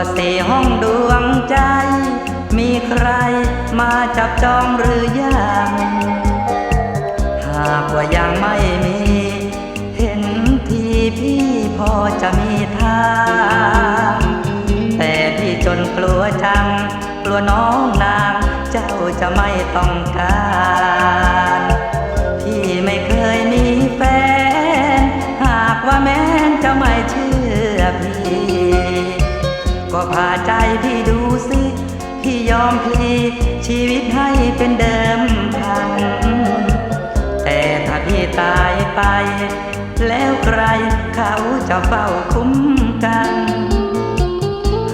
ว่าสี่ห้องดวงใจ มีใครมาจับจองหรือยัง หากว่ายังไม่มี เห็นทีพี่พอจะมีทางแต่พี่จนกลัวจัง กลัวน้องนางเจ้าจะไม่ต้องการ ก็พาใจพี่ดูสิพี่ยอมพลีชีวิตให้เป็นเดิมพัน แต่ถ้าพี่ตายไป แล้วใครเขาจะเฝ้าคุ้มกัน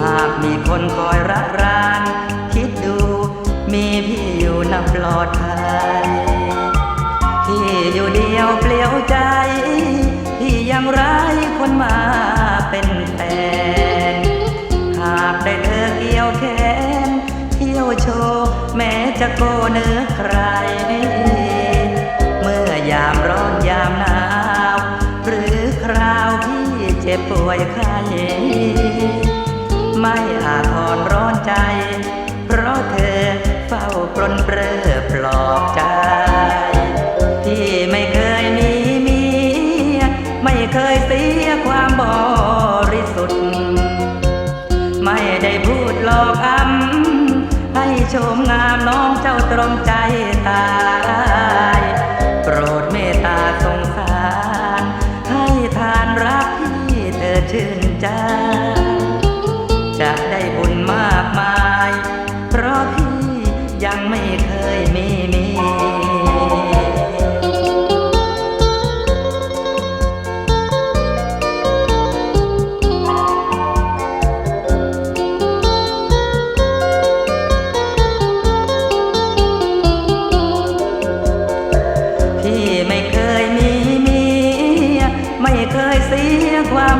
หากมีคนคอยรักราน คิดดูมีพี่อยู่นับปลอดภัยพี่อยู่เดียวเปลี่ยวใจ พี่ยังร้ายคนมาเป็นแฟน เนื้อใคร เมื่อยามร้อนยามหนาว หรือคราวพี่เจ็บป่วยไข้ไม่อาจทอนร้อนใจ เพราะเธอเฝ้าปรนเปรอปลอบใจ ที่ไม่เคยมีเมียไม่เคยเสียความบริสุทธิ์ ไม่ได้พูดหลอกอำ ให้ชมงามน้องเจ้าตรงใจตายโปรดเมตตาสงสาร ให้ทานรักพี่เธอชื่นใจ จะได้บุญมากมาย เพราะพี่ยังไม่เคยมีมี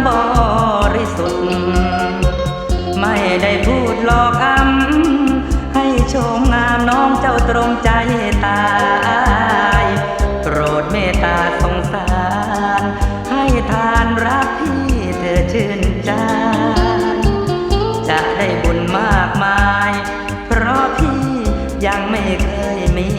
บริสุทธิ์ ไม่ได้พูดหลอกอำให้โชมงามน้องเจ้าตรงใจตายโปรดเมตตาสงสาร ให้ทานรักพี่เธอชื่นใจ จะได้บุญมากมาย เพราะพี่ยังไม่เคยมี